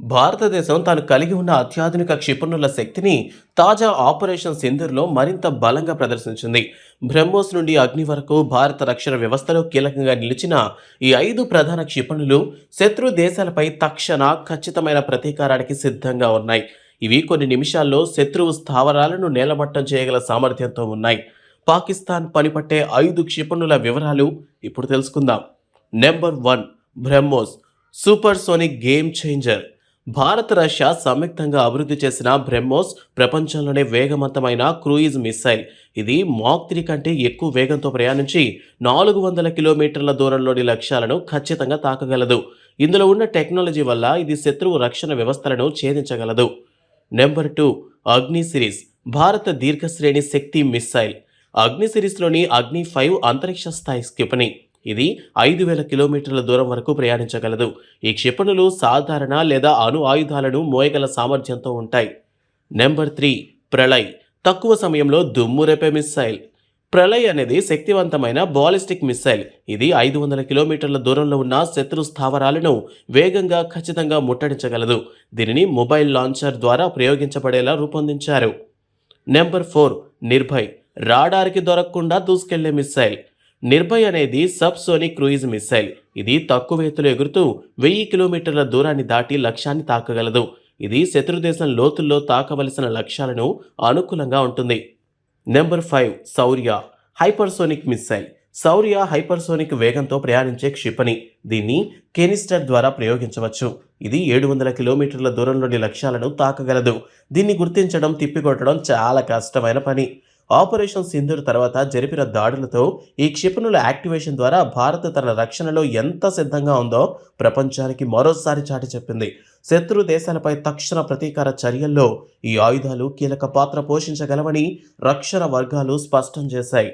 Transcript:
భారతదేశం తాను కలిగి ఉన్న అత్యాధునిక క్షిపణుల శక్తిని తాజా ఆపరేషన్ సింధూర్లో మరింత బలంగా ప్రదర్శించింది. బ్రహ్మోస్ నుండి అగ్ని వరకు భారత రక్షణ వ్యవస్థలో కీలకంగా నిలిచిన ఈ ఐదు ప్రధాన క్షిపణులు శత్రు దేశాలపై తక్షణ ఖచ్చితమైన ప్రతీకారానికి సిద్ధంగా ఉన్నాయి. ఇవి కొన్ని నిమిషాల్లో శత్రువు స్థావరాలను నేలమట్టం చేయగల సామర్థ్యంతో ఉన్నాయి. పాకిస్తాన్ పనిపట్టే ఐదు క్షిపణుల వివరాలు ఇప్పుడు తెలుసుకుందాం. Number one BrahMos supersonic game changer. Bharat Russia సంయుక్తంగా అభివృద్ధి చేసిన బ్రహ్మోస్ ప్రపంచంలోనే వేగవంతమైన క్రూయిజ్ మిస్సైల్. ఇది మాక్ త్రీ కంటే ఎక్కువ వేగంతో ప్రయాణించి నాలుగు వందల కిలోమీటర్ల దూరంలోని లక్ష్యాలను ఖచ్చితంగా తాకగలదు. ఇందులో ఉన్న టెక్నాలజీ వల్ల ఇది శత్రువు రక్షణ వ్యవస్థలను ఛేదించగలదు. నెంబర్ టూ అగ్ని సిరీస్ భారత దీర్ఘశ్రేణి శక్తి మిస్సైల్. అగ్ని సిరీస్లోని అగ్ని ఫైవ్ అంతరిక్ష స్థాయి క్షిపణి. ఇది ఐదు వేల కిలోమీటర్ల దూరం వరకు ప్రయాణించగలదు. ఈ క్షిపణులు సాధారణ లేదా అణు ఆయుధాలను మోయగల సామర్థ్యంతో ఉంటాయి. Number three Pralay. తక్కువ సమయంలో దుమ్ము రేపే మిస్సైల్. ప్రళయ్ అనేది శక్తివంతమైన బాలిస్టిక్ మిస్సైల్. ఇది ఐదు వందల కిలోమీటర్ల దూరంలో ఉన్న శత్రు స్థావరాలను వేగంగా ఖచ్చితంగా ముట్టడించగలదు. దీనిని మొబైల్ లాంచర్ ద్వారా ప్రయోగించబడేలా రూపొందించారు. Number four Nirbhay. రాడార్కి దొరకకుండా దూసుకెళ్ళే మిస్సైల్. నిర్భయ్ అనేది సబ్ సోనిక్ క్రూయిజ్ మిస్సైల్. ఇది తక్కువ ఎత్తులో ఎగురుతూ వెయ్యి కిలోమీటర్ల దూరాన్ని దాటి లక్ష్యాన్ని తాకగలదు. ఇది శత్రుదేశం లోతుల్లో తాకవలసిన లక్ష్యాలను అనుకూలంగా ఉంటుంది. Number five Shaurya. Hypersonic missile. Shaurya hypersonic వేగంతో ప్రయాణించే క్షిపణి. దీన్ని కెనిస్టర్ ద్వారా ప్రయోగించవచ్చు. ఇది ఏడు వందల కిలోమీటర్ల దూరంలోని లక్ష్యాలను తాకగలదు. దీన్ని గుర్తించడం తిప్పికొట్టడం చాలా కష్టమైన పని. ఆపరేషన్ సింధూర్ తర్వాత జరిపిన దాడులతో ఈ క్షిపణుల యాక్టివేషన్ ద్వారా భారత్ తన రక్షణలో ఎంత సిద్ధంగా ఉందో ప్రపంచానికి మరోసారి చాటి చెప్పింది. శత్రు దేశాలపై తక్షణ ప్రతీకార చర్యల్లో ఈ ఆయుధాలు కీలక పాత్ర పోషించగలవని రక్షణ వర్గాలు స్పష్టం చేశాయి.